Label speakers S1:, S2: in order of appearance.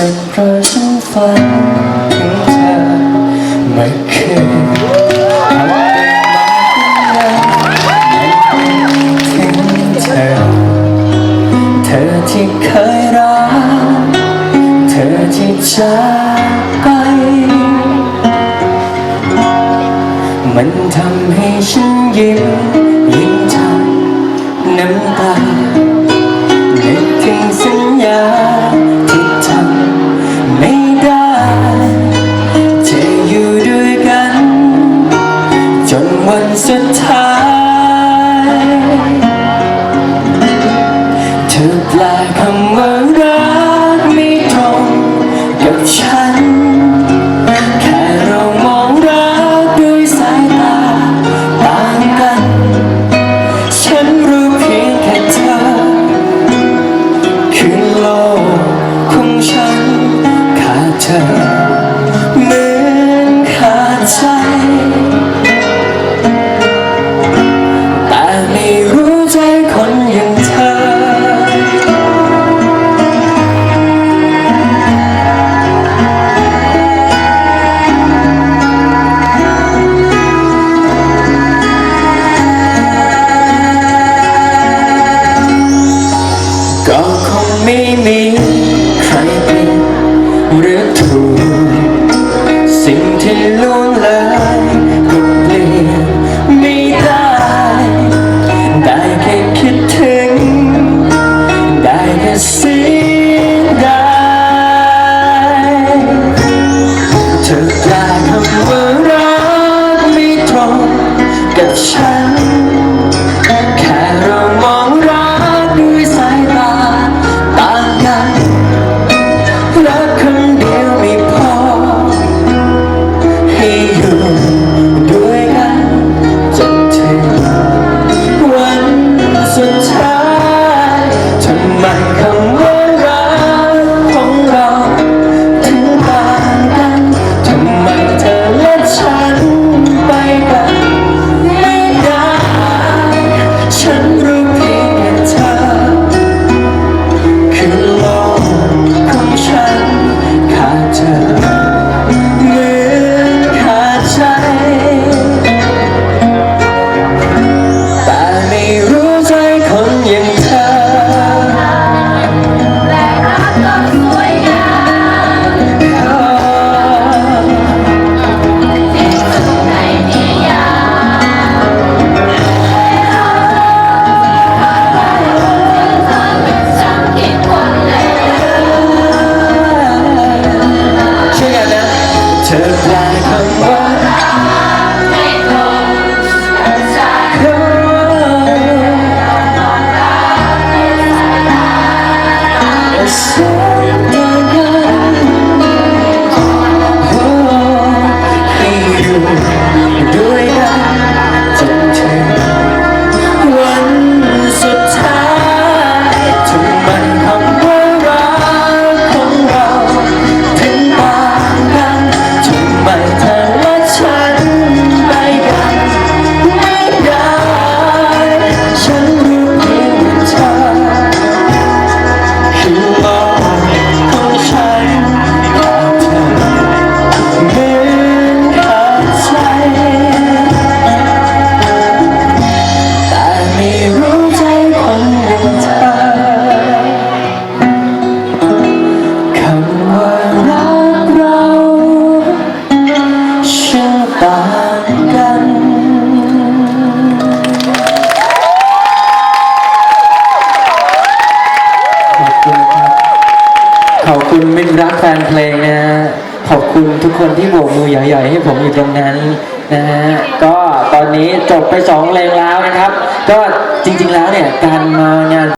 S1: เป็นเพราะฉันฝันถึงเธอไม่เคยเธอที่เคยรัก เธอที่จากไป มันทำให้ฉันยิ้มยิ้มทำน้ำตานึกถึงสัญญา turned like a ขอบคุณมินรักแฟนเพลงนะฮะขอบคุณทุกคนที่โบกมือใหญ่ๆให้ผมอยู่ตรงนั้นนะฮะก็ตอนนี้จบไปสองเพลงแล้วนะครับ ก็จริงๆแล้วเนี่ยการมางาน